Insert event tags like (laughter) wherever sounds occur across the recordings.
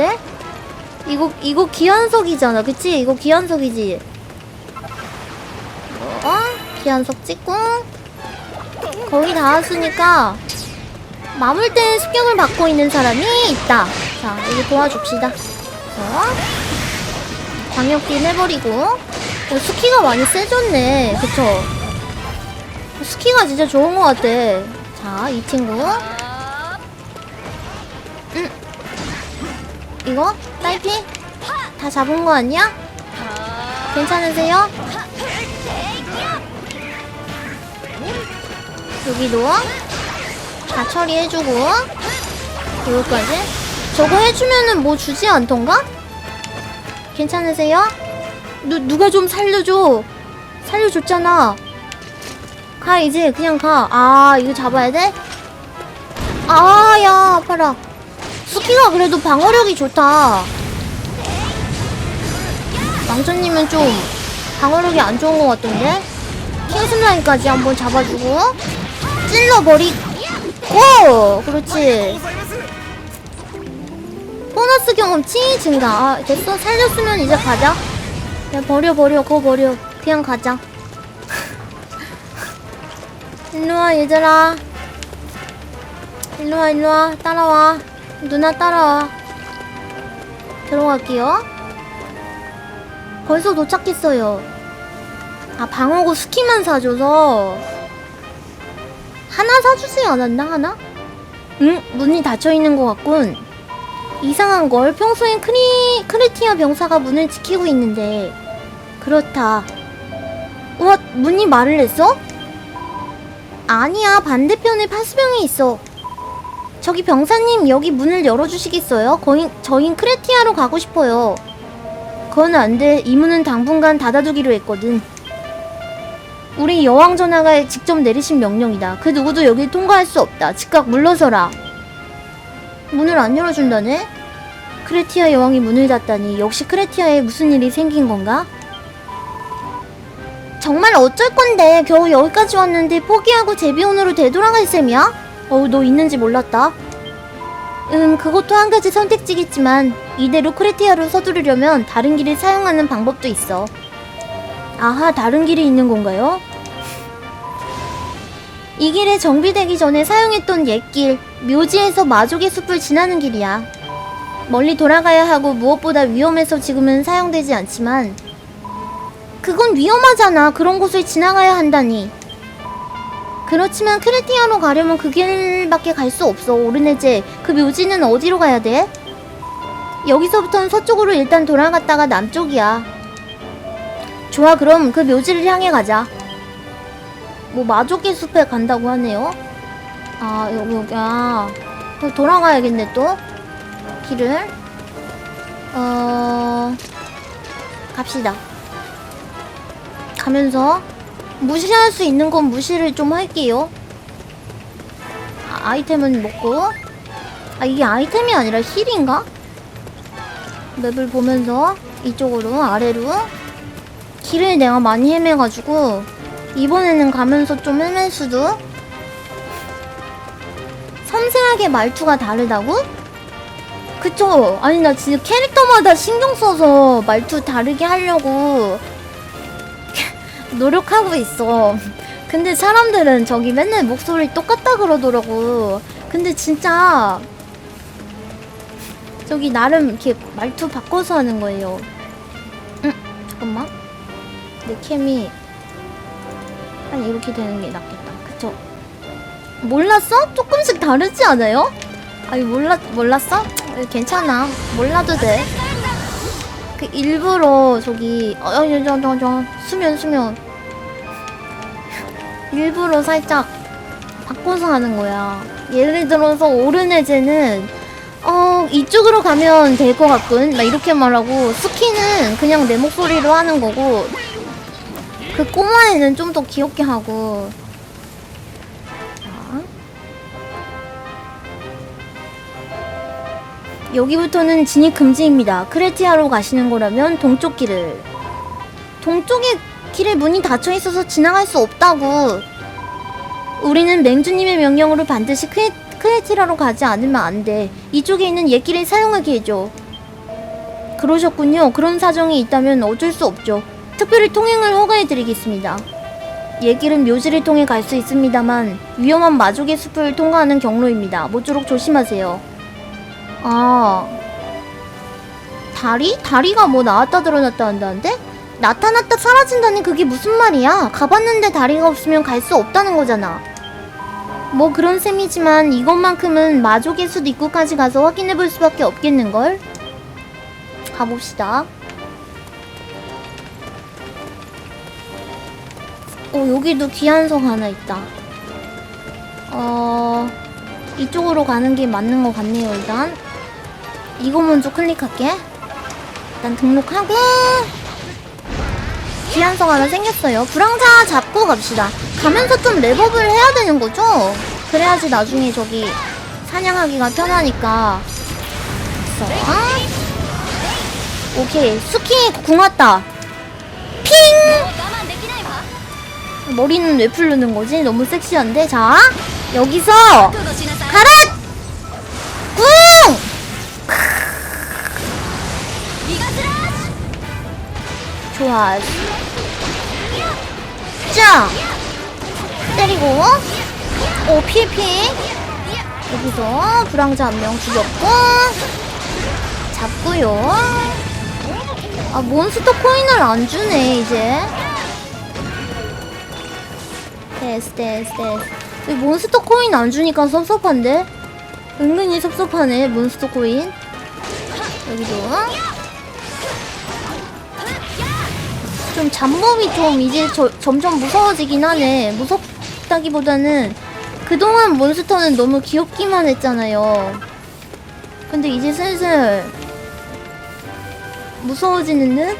같은데? 이거 이거 기한석이잖아 그치? 이거 기한석이지? 어? 기한석 찍고 거의 다 왔으니까 마물대 습격을 받고 있는 사람이 있다 자 여기 도와줍시다 자 광역기 내버리고 어, 스키가 많이 세졌네 그쵸? 스키가 진짜 좋은 것 같아 자 이 친구 이거? 딸피? 다 잡은 거 아니야? 괜찮으세요? 여기도 다 처리해주고 여기까지 저거 해주면은 뭐 주지 않던가? 괜찮으세요? 누, 누가 좀 살려줘 살려줬잖아 가 이제 그냥 가아 이거 잡아야 돼? 아야 아파라 스키가 그래도 방어력이 좋다. 망천님은 좀 방어력이 안 좋은 것 같던데? 킹슬라인까지 한번 잡아주고. 찔러버리고! 그렇지. 보너스 경험치 증가. 아, 됐어. 살렸으면 이제 가자. 야 버려 버려. 그거 버려. 그냥 가자. 일로와 얘들아. 일로와 일로와. 따라와 누나 따라와. 들어갈게요. 벌써 도착했어요. 아 방어구 스키만 사줘서. 하나 사주지 않았나 하나? 응 문이 닫혀있는 것 같군. 이상한 걸 평소엔 크리, 크리티아 병사가 문을 지키고 있는데. 그렇다. 우와 문이 말을 했어? 아니야 반대편에 파수병이 있어 저기 병사님 여기 문을 열어주시겠어요? 거인, 저흰 크레티아로 가고 싶어요 그건 안 돼 이 문은 당분간 닫아두기로 했거든 우리 여왕 전하가 직접 내리신 명령이다 그 누구도 여길 통과할 수 없다 즉각 물러서라 문을 안 열어준다네? 크레티아 여왕이 문을 닫다니 역시 크레티아에 무슨 일이 생긴 건가? 정말 어쩔 건데 겨우 여기까지 왔는데 포기하고 제비온으로 되돌아갈 셈이야? 어우 너 있는지 몰랐다 음 그것도 한 가지 선택지겠지만 이대로 크레티아로 서두르려면 다른 길을 사용하는 방법도 있어 아하 다른 길이 있는 건가요? 이 길에 정비되기 전에 사용했던 옛길 묘지에서 마족의 숲을 지나는 길이야 멀리 돌아가야 하고 무엇보다 위험해서 지금은 사용되지 않지만 그건 위험하잖아. 그런 곳을 지나가야 한다니. 그렇지만 크레티아로 가려면 그 길밖에 갈 수 없어. 오르네제. 그 묘지는 어디로 가야 돼? 여기서부터는 서쪽으로 일단 돌아갔다가 남쪽이야. 좋아, 그럼 그 묘지를 향해 가자. 뭐 마족의 숲에 간다고 하네요. 아, 여기, 여기, 아. 돌아가야겠네, 또. 길을. 어, 갑시다. 가면서 무시할 수 있는 건 무시를 좀 할게요. 아, 아이템은 먹고. 아, 이게 아이템이 아니라 힐인가? 맵을 보면서 이쪽으로, 아래로. 길을 내가 많이 헤매가지고, 이번에는 가면서 좀 헤맬 수도. 섬세하게 말투가 다르다고? 그쵸? 아니, 나 진짜 캐릭터마다 신경 써서 말투 다르게 하려고 노력하고 있어. 근데 사람들은 저기 맨날 목소리 똑같다 그러더라고. 근데 진짜 저기 나름 이렇게 말투 바꿔서 하는 거예요. 응, 잠깐만. 내 캠이 한 이렇게 되는 게 낫겠다. 그쵸? 몰랐어? 조금씩 다르지 않아요? 아니 몰랐 몰랐어? 괜찮아. 몰라도 돼. 그 일부러 저기 어저저저 수면 수면 일부러 살짝 바꿔서 하는 거야. 예를 들어서 오르네제는 어 이쪽으로 가면 될 것 같군. 나 이렇게 말하고 스키는 그냥 내 목소리로 하는 거고 그 꼬마애는 좀 더 귀엽게 하고. 자. 여기부터는 진입 금지입니다. 크레티아로 가시는 거라면 동쪽 길을. 동쪽에 길에 문이 닫혀 있어서 지나갈 수 없다고. 우리는 맹주님의 명령으로 반드시 크레, 크레티라로 가지 않으면 안 돼. 이쪽에 있는 옛길을 사용하게 해줘. 그러셨군요. 그런 사정이 있다면 어쩔 수 없죠. 특별히 통행을 허가해드리겠습니다. 얘길은 묘지를 통해 갈 수 있습니다만 위험한 마족의 숲을 통과하는 경로입니다. 모쪼록 조심하세요. 아... 다리? 다리가 뭐 나왔다 드러났다 한다는데? 나타났다 사라진다는 그게 무슨 말이야? 가봤는데 다리가 없으면 갈 수 없다는 거잖아. 뭐 그런 셈이지만 이것만큼은 마족의 숲 입구까지 가서 확인해 볼 수밖에 없겠는걸? 가봅시다. 어, 여기도 귀한 성 하나 있다. 어, 이쪽으로 가는 게 맞는 것 같네요, 일단. 이거 먼저 클릭할게. 일단 등록하고, 귀한 성 하나 생겼어요. 불황자 잡고 갑시다. 가면서 좀 랩업을 해야 되는 거죠? 그래야지 나중에 저기 사냥하기가 편하니까. 자, 오케이. 수키 궁 왔다. 핑! 머리는 왜 풀르는 거지? 너무 섹시한데? 자, 여기서 가라! 꿍! 좋아. 자! 때리고. 오, 피해, 피해. 여기서 불황자 한 명 죽였고. 잡고요. 아, 몬스터 코인을 안 주네, 이제. 됐어, 됐어, 됐어. 이 몬스터 코인 안 주니까 섭섭한데? 은근히 섭섭하네, 몬스터 코인. 여기도. 좀 잡몹이 좀 이제 저, 점점 무서워지긴 하네. 무섭다기보다는 그동안 몬스터는 너무 귀엽기만 했잖아요. 근데 이제 슬슬 무서워지는 듯?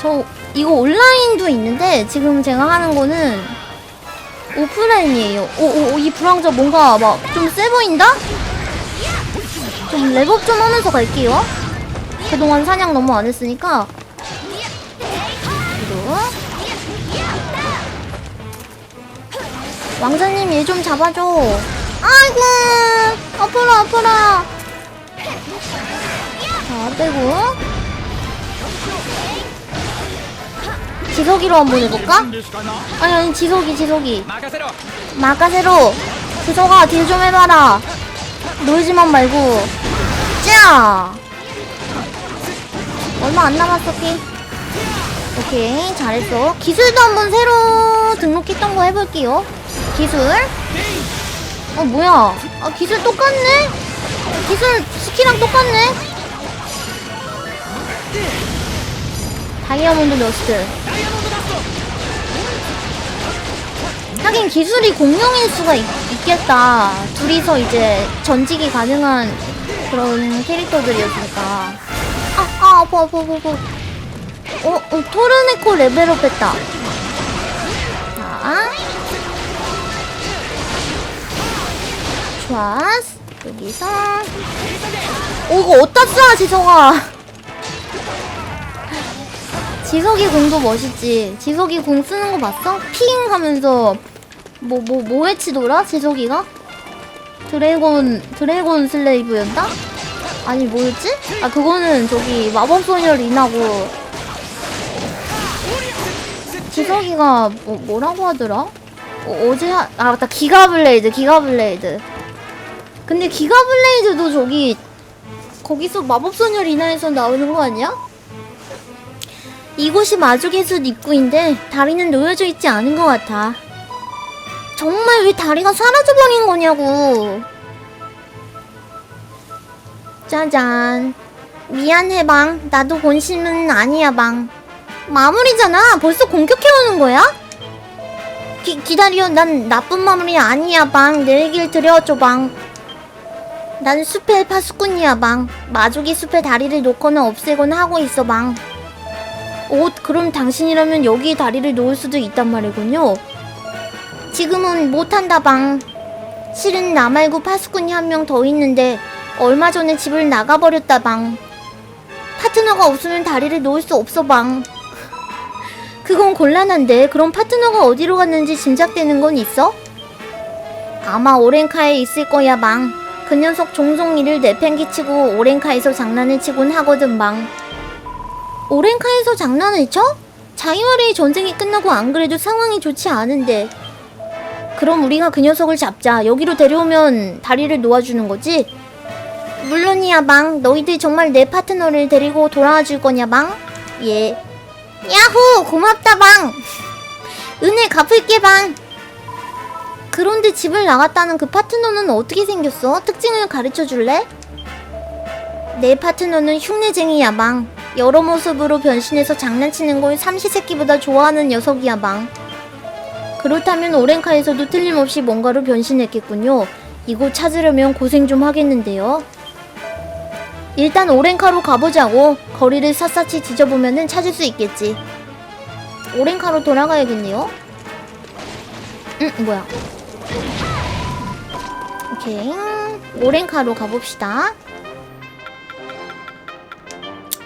저 이거 온라인도 있는데 지금 제가 하는 거는 오프라인이에요. 오오 이 불황자 뭔가 막 좀 세 보인다? 좀 랩업 좀 하면서 갈게요. 그동안 사냥 너무 안 했으니까. 왕자님 일 좀 잡아줘. 아이고 아프라 아프라. 자 빼고. 지석이로 한번 해볼까? 아니 아니 지석이 지석이. 마카세로. 지석아 딜 좀 해봐라. 놀지만 말고. 짜 얼마 안 남았어 피. 오케이 잘했어. 기술도 한번 새로 등록했던 거 해볼게요. 기술. 어 뭐야? 아 기술 똑같네? 기술 스키랑 똑같네? 다이아몬드 러스트. 하긴 기술이 공룡일 수가 있, 있겠다. 둘이서 이제 전직이 가능한 그런 캐릭터들이었으니까. 아파, 아파, 아파. 어, 어, 토르네코 레벨업 했다. 자. 좋았어. 여기서. 오, 이거 어디다 쏴, 지성아. 지석이 공도 멋있지. 지석이 공 쓰는 거 봤어? 핑 하면서 뭐 뭐뭐 외치더라? 지석이가? 드래곤 드래곤 슬레이브였나? 아니 뭐였지? 아 그거는 저기 마법소녀 리나고 지석이가 뭐 뭐라고 하더라? 어, 어제 하, 아 맞다 기가블레이드 기가블레이드 근데 기가블레이드도 저기 거기서 마법소녀 리나에서 나오는 거 아니야? 이곳이 마족의 숲 입구인데 다리는 놓여져 있지 않은 것 같아. 정말 왜 다리가 사라져버린 거냐고. 짜잔. 미안해 방. 나도 본심은 아니야 방. 마무리잖아. 벌써 공격해오는 거야? 기, 기다려. 난 나쁜 마무리 아니야 방. 내 얘기를 들려줘 방. 난 숲의 파수꾼이야 방. 마족이 숲에 다리를 놓거나 없애거나 하고 있어 방. 오, 그럼 당신이라면 여기에 다리를 놓을 수도 있단 말이군요. 지금은 못한다 방. 실은 나 말고 파수꾼이 한 명 더 있는데 얼마 전에 집을 나가버렸다 방. 파트너가 없으면 다리를 놓을 수 없어 방. 그건 곤란한데 그럼 파트너가 어디로 갔는지 짐작되는 건 있어? 아마 오렌카에 있을 거야 방. 그 녀석 종종 이를 내팽개치고 오렌카에서 장난을 치곤 하거든 망. 오렌카에서 장난을 쳐? 자이와르의 전쟁이 끝나고 안 그래도 상황이 좋지 않은데. 그럼 우리가 그 녀석을 잡자. 여기로 데려오면 다리를 놓아주는 거지? 물론이야 망. 너희들 정말 내 파트너를 데리고 돌아와 줄 거냐 망? 예. 야호! 고맙다 망! 은혜 갚을게 방. 그런데 집을 나갔다는 그 파트너는 어떻게 생겼어? 특징을 가르쳐 줄래? 내 파트너는 흉내쟁이야 방. 여러 모습으로 변신해서 장난치는 걸 삼시세끼보다 좋아하는 녀석이야 방. 그렇다면 오렌카에서도 틀림없이 뭔가로 변신했겠군요. 이곳 찾으려면 고생 좀 하겠는데요. 일단 오렌카로 가보자고. 거리를 샅샅이 뒤져보면은 찾을 수 있겠지. 오렌카로 돌아가야겠네요. 응, 뭐야. 오케이. 오렌카로 가봅시다.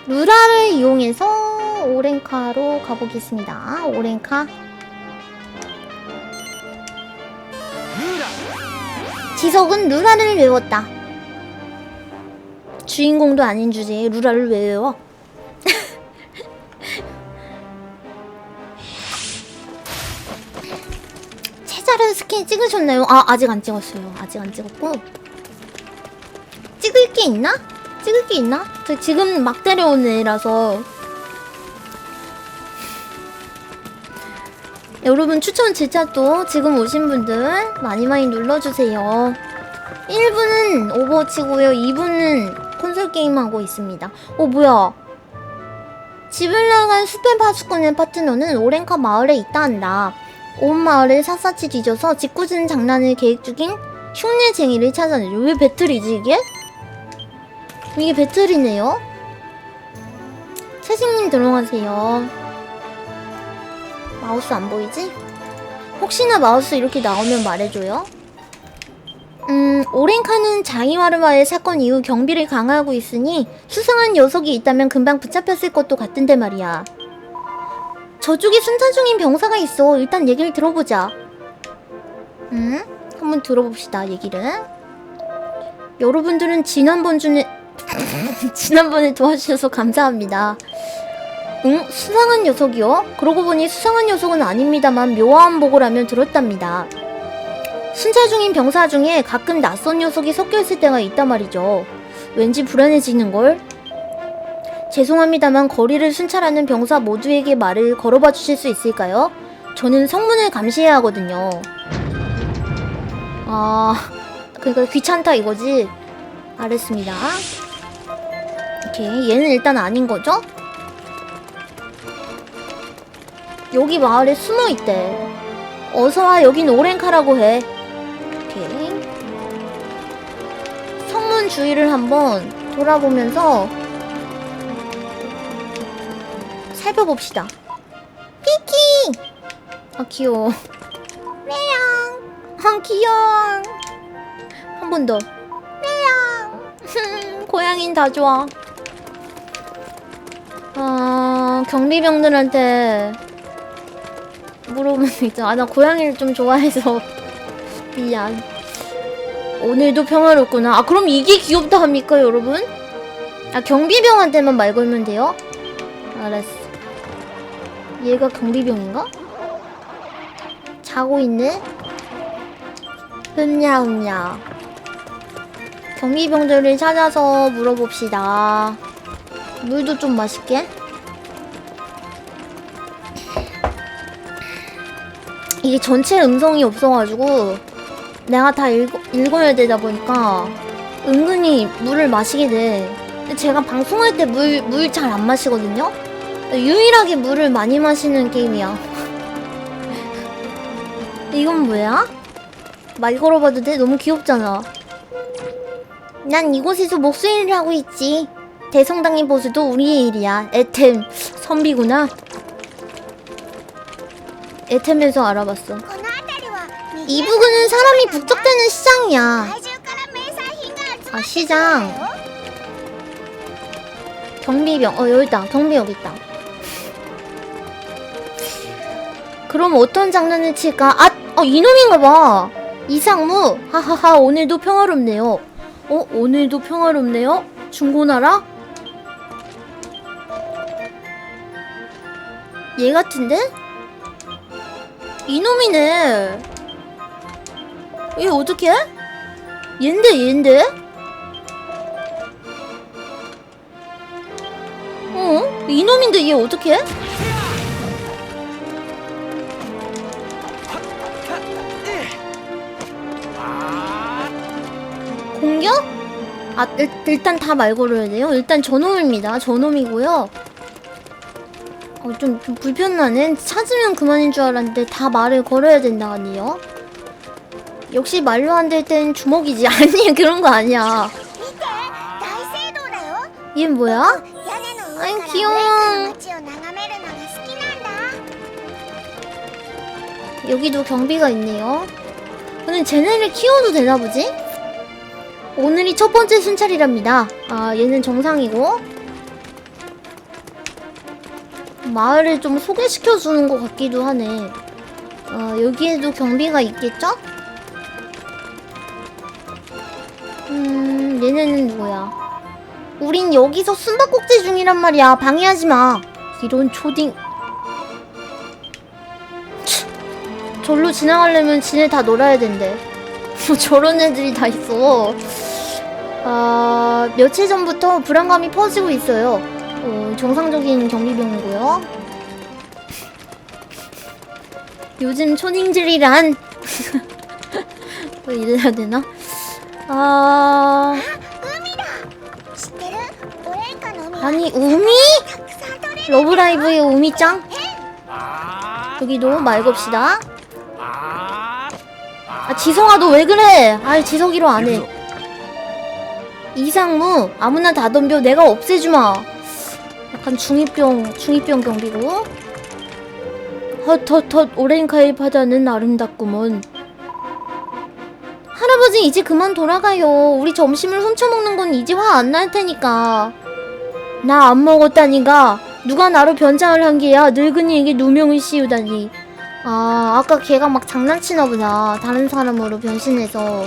루라를 이용해서 오렌카로 가보겠습니다. 오렌카. 지석은 루라를 외웠다. 주인공도 아닌 주제에 루라를 왜 외워? (laughs) 체자르 스킨 찍으셨나요? 아 아직 안 찍었어요. 아직 안 찍었고 찍을 게 있나? 찍을 게 있나? 저 지금 막 데려온 애라서 (laughs) 여러분 추천 질차도 지금 오신 분들 많이 많이 눌러주세요. 1부는 오버워치고요. 2부는 콘솔 게임 하고 있습니다. 어 뭐야? 집을 나간 숲의 파수꾼의 파트너는 오렌카 마을에 있다 한다. 온 마을을 샅샅이 뒤져서 짓궂은 장난을 계획 중인 흉내쟁이를 찾아내죠. 왜 배틀이지 이게? 이게 배틀이네요. 채식님 들어가세요. 마우스 안 보이지? 혹시나 마우스 이렇게 나오면 말해줘요. 음, 오렌카는 자이와르와의 사건 이후 경비를 강화하고 있으니 수상한 녀석이 있다면 금방 붙잡혔을 것도 같은데 말이야. 저쪽에 순찰 중인 병사가 있어. 일단 얘기를 들어보자. 음? 한번 들어봅시다, 얘기를. 여러분들은 지난번 중에, (laughs) 지난번에 도와주셔서 감사합니다. 응? 수상한 녀석이요? 그러고 보니 수상한 녀석은 아닙니다만 묘한 보고라면 들었답니다. 순찰 중인 병사 중에 가끔 낯선 녀석이 섞여 있을 때가 있단 말이죠. 왠지 불안해지는걸? 죄송합니다만 거리를 순찰하는 병사 모두에게 말을 걸어봐 주실 수 있을까요? 저는 성문을 감시해야 하거든요. 아, 그러니까 귀찮다 이거지. 알겠습니다. 오케이, 얘는 일단 아닌 거죠? 여기 마을에 숨어 있대. 어서와, 여긴 오렌카라고 해. 주위를 한번 돌아보면서 살펴봅시다. 피키! 아, 귀여워. 메양! 아, 귀여워. 한 번 더. 메양! 고양이는 다 좋아. 아, 경비병들한테 물어보면 있죠. 아, 나 고양이를 좀 좋아해서. (laughs) 미안. 오늘도 평화롭구나. 아, 그럼 이게 귀엽다 합니까, 여러분? 아, 경비병한테만 말 걸면 돼요? 알았어. 얘가 경비병인가? 자고 있네? 흠냐, 흠냐. 경비병들을 찾아서 물어봅시다. 물도 좀 맛있게. 이게 전체 음성이 없어가지고 내가 다 읽어, 읽어야 되다 보니까 은근히 물을 마시게 돼. 제가 방송할 때 물, 물 잘 안 마시거든요? 유일하게 물을 많이 마시는 게임이야. (laughs) 이건 뭐야? 말 걸어봐도 돼? 너무 귀엽잖아. 난 이곳에서 목수일을 하고 있지. 대성당의 보수도 우리의 일이야. 에템, 선비구나. 에템에서 알아봤어. 이 부근은 사람이 북적대는 시장이야. 아, 시장. 경비병. 어, 여기 있다. 경비 여기 있다. 그럼 어떤 장난을 칠까? 아, 어, 이놈인가 봐. 이상무. 하하하, 오늘도 평화롭네요. 어, 오늘도 평화롭네요? 중고나라? 얘 같은데? 이놈이네. 얘 어떻게? 얘인데, 얘인데? 어? 이놈인데 얘 어떻게? 공격? 아 일, 일단 다 말 걸어야 돼요? 일단 저놈입니다 저놈이고요 어, 좀, 좀 불편하네 찾으면 그만인 줄 알았는데 다 말을 걸어야 된다니요 역시 말로 안 될 땐 주먹이지. (laughs) 아니 그런 거 아니야. 얘 뭐야? 아이 귀여워. 여기도 경비가 있네요. 오늘 쟤네를 키워도 되나 보지? 오늘이 첫 번째 순찰이랍니다. 아 얘는 정상이고 마을을 좀 소개시켜 주는 것 같기도 하네. 어, 여기에도 경비가 있겠죠? 음, 얘네는 뭐야? 우린 여기서 숨바꼭질 중이란 말이야. 방해하지 마. 이런 초딩. 절로 지나가려면 지네 다 놀아야 된대. 뭐 (laughs) 저런 애들이 다 있어. 아, 며칠 전부터 불안감이 퍼지고 있어요. 어, 정상적인 경비병이고요. (laughs) 요즘 초딩들이란 (laughs) 뭐 이래야 되나? 아, 知ってるオレンカの海は 아니 우미? たくさん取れる 러브라이브의 우미짱? 여기도 말 겁시다. 아 지성아 너 왜 그래? 아이 지석이로 안 해. 이상무 아무나 다 덤벼 내가 없애주마. 약간 중이병 중이병 경비고. 헛헛헛 오렌카의 바다는 아름답구먼. 할아버지 이제 그만 돌아가요. 우리 점심을 훔쳐먹는 건 이제 화 안 날 테니까. 나 안 먹었다니까. 누가 나로 변장을 한 게야. 늙은이에게 누명을 씌우다니. 아, 아까 걔가 막 장난치나 보다. 다른 사람으로 변신해서.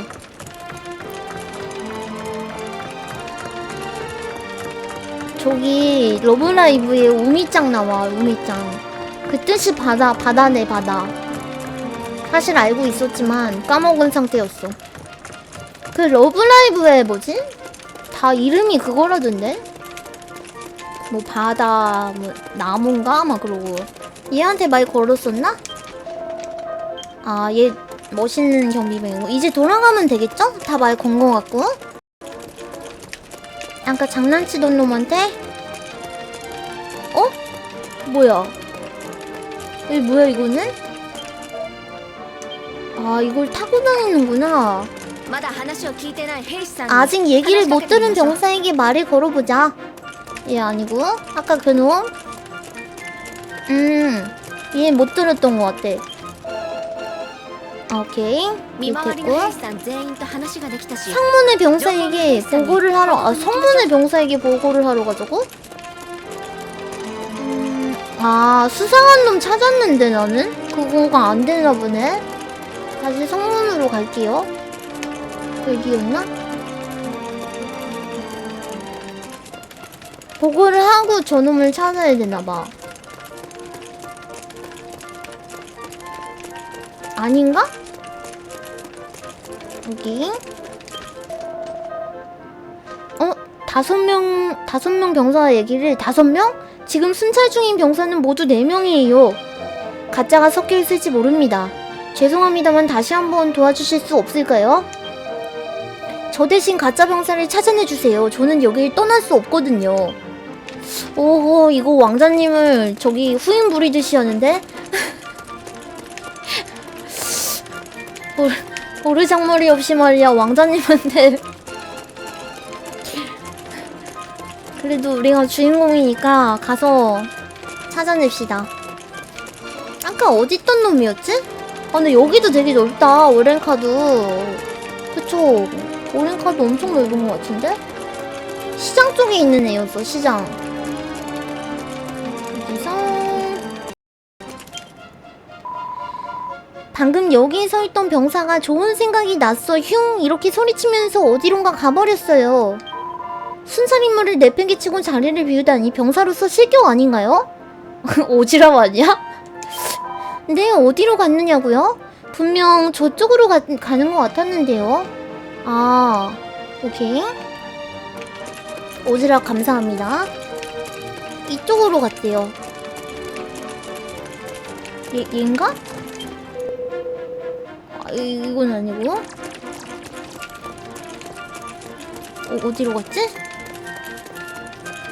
저기 러브라이브에 우미짱 나와. 우미짱. 그 뜻이 바다, 바다네, 바다. 사실 알고 있었지만 까먹은 상태였어. 그 러브라이브에 뭐지? 다 이름이 그거라던데? 뭐 바다 뭐 나무인가 막 그러고 얘한테 말 걸었었나? 아 얘 멋있는 경비병이고 이제 돌아가면 되겠죠? 다 말 건 거 같고 아까 장난치던 놈한테 어? 뭐야 이 뭐야 이거는? 아 이걸 타고 다니는구나. 아직 얘기를 못 들은 병사에게 말을 걸어보자. 얘 아니고 아까 그놈. 음, 얘 못 들었던 것 같아. 오케이. 됐고. 성문의 병사에게 보고를 하러 아 성문의 병사에게 보고를 하러 가자고? 음, 아 수상한 놈 찾았는데 나는 그거가 안 되나 보네. 다시 성문으로 갈게요. 여기였나? 보고를 하고 저놈을 찾아야 되나봐. 아닌가? 여기. 어? 다섯 명, 다섯 명 병사 얘기를 다섯 명? 지금 순찰 중인 병사는 모두 네 명이에요. 가짜가 섞여 있을지 모릅니다. 죄송합니다만 다시 한번 도와주실 수 없을까요? 저 대신 가짜 병사를 찾아내 주세요. 저는 여길 떠날 수 없거든요. 오호, 이거 왕자님을 저기 후임 부리듯이 하는데? (laughs) 볼, 보르장머리 없이 말이야, 왕자님한테. 그래도 우리가 주인공이니까 가서 찾아냅시다. 아까 어디 있던 놈이었지? 아, 근데 여기도 되게 넓다, 오렌카도. 그쵸? 오렌카도 엄청 넓은 것 같은데? 시장 쪽에 있는 애였어, 시장. 방금 여기에 서 있던 병사가 좋은 생각이 났어 흉 이렇게 소리치면서 어디론가 가버렸어요. 순살인물을 내팽개치고 자리를 비우다니 병사로서 실격 아닌가요? (laughs) 오지랖 아니야? 네 어디로 갔느냐고요? 분명 저쪽으로 가, 가는 것 같았는데요. 아 오케이 오지랖 감사합니다. 이쪽으로 갔대요. 얘, 얘인가? 아, 이건 아니고. 어, 어디로 갔지?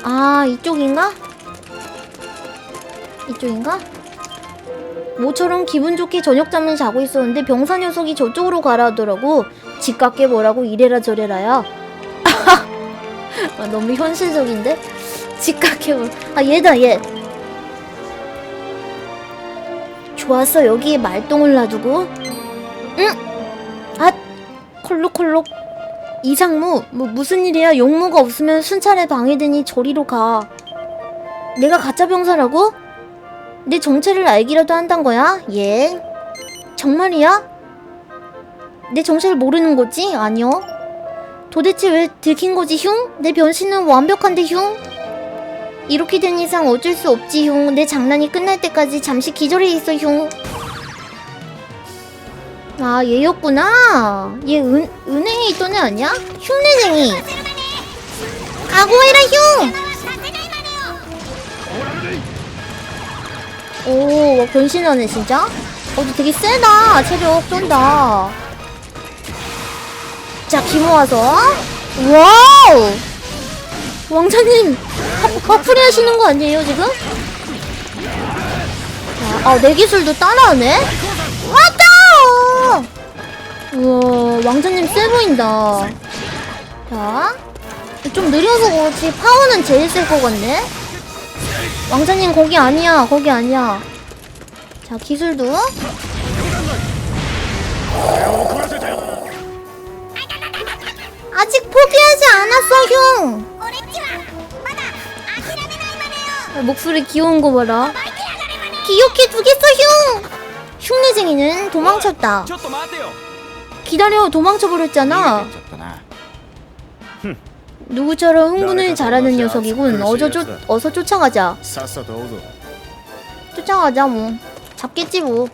아, 이쪽인가? 이쪽인가? 모처럼 기분 좋게 저녁 잠을 자고 있었는데 병사 녀석이 저쪽으로 가라 하더라고. 집 깎게 뭐라고 이래라 저래라야. (laughs) 아, 너무 현실적인데? 집 깎게 뭐. 아, 얘다, 얘. 좋았어 여기에 말똥을 놔두고 응? 아 콜록콜록 이상무 뭐 무슨 일이야 용무가 없으면 순찰에 방해되니 저리로 가 내가 가짜 병사라고? 내 정체를 알기라도 한단 거야? 예 정말이야? 내 정체를 모르는 거지? 아니요 도대체 왜 들킨 거지 흉? 내 변신은 완벽한데 흉? 이렇게 된 이상 어쩔 수 없지 흉. 내 장난이 끝날 때까지 잠시 기절해 있어 흉. 아 얘였구나. 얘 은, 은행에 있던 애 아니야? 흉내쟁이. 아고해라 흉. 오 변신하네 진짜. 어디 되게 세다. 체력 쩐다. 자 기 모아서. 와우. 왕자님 화, 화풀이 하시는 거 아니에요 지금? 자, 아, 내 기술도 따라하네? 왔다! 우와, 왕자님 세 보인다. 자, 좀 느려서 그렇지 파워는 제일 셀 것 같네? 왕자님 거기 아니야. 거기 아니야. 자 기술도. 아직 포기하지 않았어 형. 아, 목소리 귀여운 거 봐라. 귀엽게 두겠어 흉 흉내쟁이는 도망쳤다. 기다려 도망쳐버렸잖아. 누구처럼 흥분을 잘하는 녀석이군. 어서 쫓 어서 쫓아가자. 쫓아가자 뭐. 잡겠지 뭐.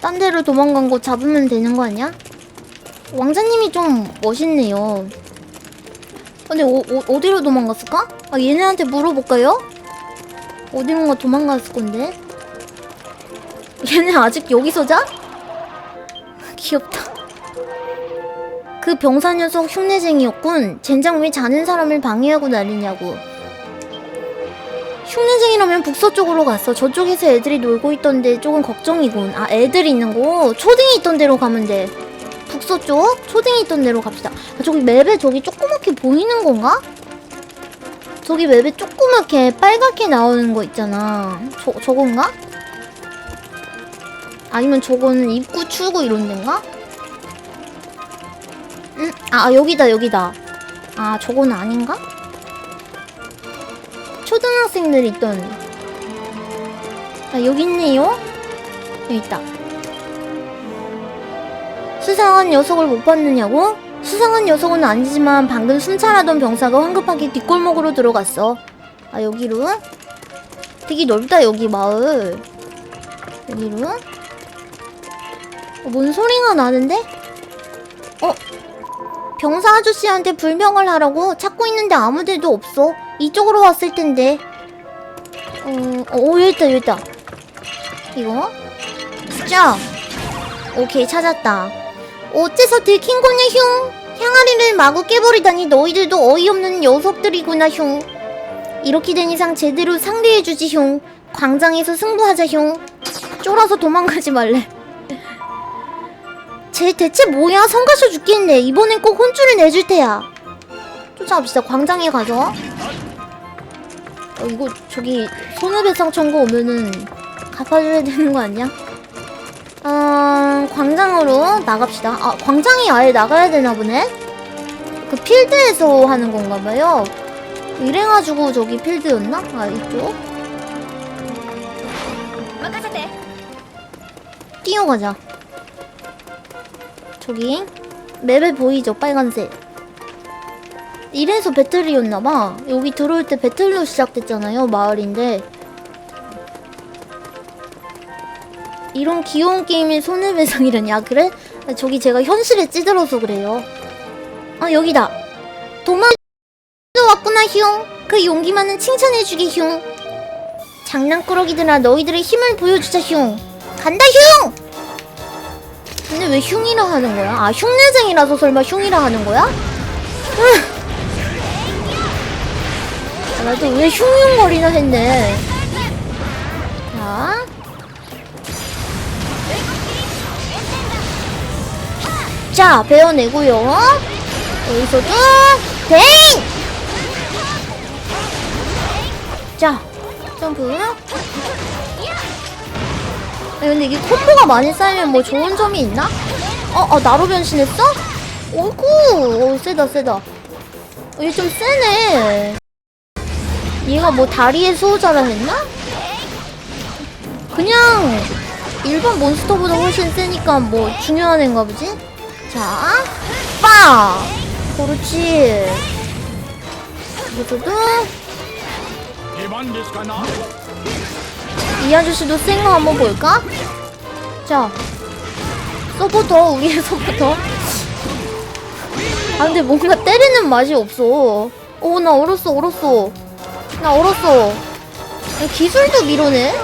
딴 데로 도망간 거 잡으면 되는 거 아니야? 왕자님이 좀 멋있네요. 근데 어, 어, 디로 도망갔을까? 아, 얘네한테 물어볼까요? 어디론가 도망갔을 건데? 얘네 아직 여기서 자? (laughs) 귀엽다. 그 병사 녀석 흉내쟁이였군. 젠장 왜 자는 사람을 방해하고 난리냐고. 흉내쟁이라면 북서쪽으로 갔어. 저쪽에서 애들이 놀고 있던데 조금 걱정이군. 아, 애들이 있는 곳. 초딩이 있던 데로 가면 돼. 북서쪽? 초딩이 있던 데로 갑시다. 아, 저기 맵에 저기 조그맣게 보이는 건가? 저기 맵에 조그맣게 빨갛게 나오는 거 있잖아. 저, 저건가? 아니면 저거는 입구 출구 이런 데인가? 응? 아, 여기다, 여기다. 아, 저건 아닌가? 초등학생들 있던. 아, 여기 있네요? 여기 있다. 수상한 녀석을 못 봤느냐고? 수상한 녀석은 아니지만 방금 순찰하던 병사가 황급하게 뒷골목으로 들어갔어. 아, 여기로? 되게 넓다, 여기 마을. 여기로? 어, 뭔 소리가 나는데? 어? 병사 아저씨한테 불명을 하라고 찾고 있는데 아무 데도 없어. 이쪽으로 왔을 텐데. 어, 어, 여기 있다, 여기 있다. 이거? 자. 오케이, 찾았다. 어째서 들킨 거냐, 흉? 향아리를 마구 깨버리다니 너희들도 어이없는 녀석들이구나, 흉. 이렇게 된 이상 제대로 상대해주지, 흉. 광장에서 승부하자, 흉. 쫄아서 도망가지 말래. 쟤 대체 뭐야? 성가셔 죽겠네. 이번엔 꼭 혼쭐을 내줄 테야. 쫓아갑시다. 광장에 가서. 어, 이거 저기 손해배상 청구 오면은 갚아줘야 되는 거 아니야? 어, 광장으로 나갑시다. 아, 광장이 아예 나가야 되나 보네? 그 필드에서 하는 건가 봐요. 이래가지고 저기 필드였나? 아, 이쪽? 음, 음, 음. 뛰어가자. 저기 맵에 보이죠 빨간색. 이래서 배틀이었나봐. 여기 들어올 때 배틀로 시작됐잖아요 마을인데. 이런 귀여운 게임이 손해배상이라니 아 그래? 아, 저기 제가 현실에 찌들어서 그래요. 아 여기다. 도망 왔구나 흉그 용기 많은 칭찬해주기 흉. 장난꾸러기들아 너희들의 힘을 보여주자 흉. 간다 흉 근데 왜 흉이라 하는 거야? 아 흉내쟁이라서 설마 흉이라 하는 거야? 으. 아, 나도 왜 흉흉거리나 했네 자 자, 배워내고요. 여기서도 댕! 자, 점프. 아니 근데 이게 콤보가 많이 쌓이면 뭐 좋은 점이 있나? 어, 어 나로 변신했어? 오구, 오, 세다, 세다. 얘 좀 세네. 얘가 뭐 다리의 수호자라 했나? 그냥 일반 몬스터보다 훨씬 세니까 뭐 중요한 애인가 보지? 자, 빵! 그렇지. 이것도. 이 아저씨도 센 거 한번 볼까? 자 서포터 우리의 (laughs) 서포터. 아 근데 뭔가 때리는 맛이 없어. 어, 오 나 얼었어 얼었어. 나 얼었어. 야, 기술도 밀어내? (laughs)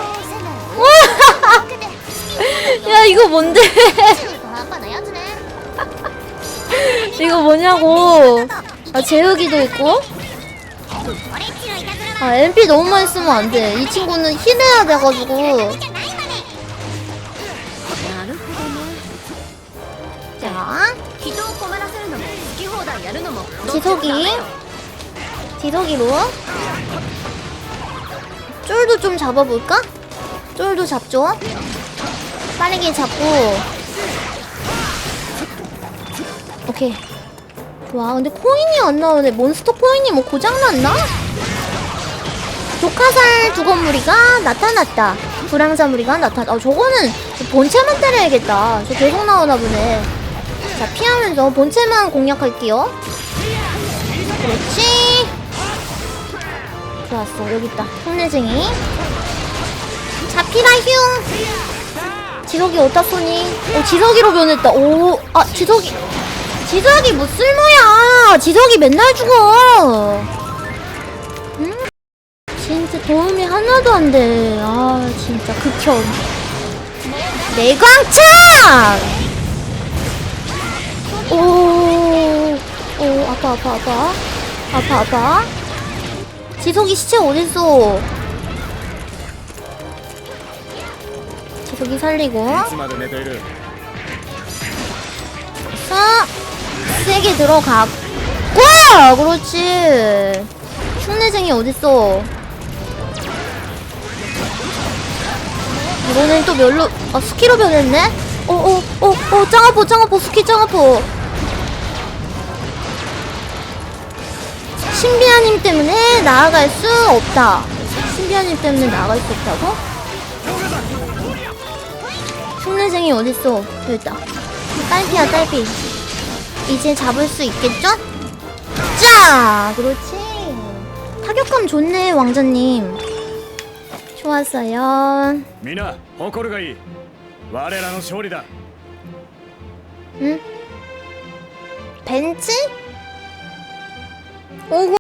야 이거 뭔데? (laughs) 이거 뭐냐고. 아 제우기도 있고? 아 MP 너무 많이 쓰면 안 돼. 이 친구는 힐해야 돼가지고. 자, 지속이. 지속이로. 쫄도 좀 잡아볼까? 쫄도 잡죠. 빠르게 잡고. 오케이. 와, 근데 코인이 안 나오네. 몬스터 코인이 뭐 고장났나? 독화살 두 건무리가 나타났다. 불황자 무리가 나타났다. 아, 저거는 본체만 때려야겠다. 저 계속 나오나 보네. 자, 피하면서 본체만 공략할게요. 그렇지. 좋았어. 여기 있다. 흉내쟁이. 잡히라, 흉! 지석이 쏘니? 오, 지석이로 변했다. 오, 아, 지석이. 지석이 뭐 쓸모야! 지석이 맨날 죽어! 도움이 하나도 안 돼. 아, 진짜 극혐. 내광창! 오, 오, 아파, 아파, 아파. 아파, 아파. 지속이 시체 어딨어? 지속이 살리고. 아, 세게 들어가고! 그렇지. 흉내쟁이 어딨어? 이번엔 또 멸로, 아, 스키로 변했네? 어, 어, 어, 어, 짱아포, 짱아포, 스키 짱아포. 신비아님 때문에 나아갈 수 없다. 신비아님 때문에 나아갈 수 없다고? 흉내쟁이 어딨어? 있다. 딸피야, 딸피. 이제 잡을 수 있겠죠? 자! 그렇지. 타격감 좋네, 왕자님. 왔어 요. 미 나, 호코르가 이. 와레라의 승리 다. 응? 벤 츠? 오고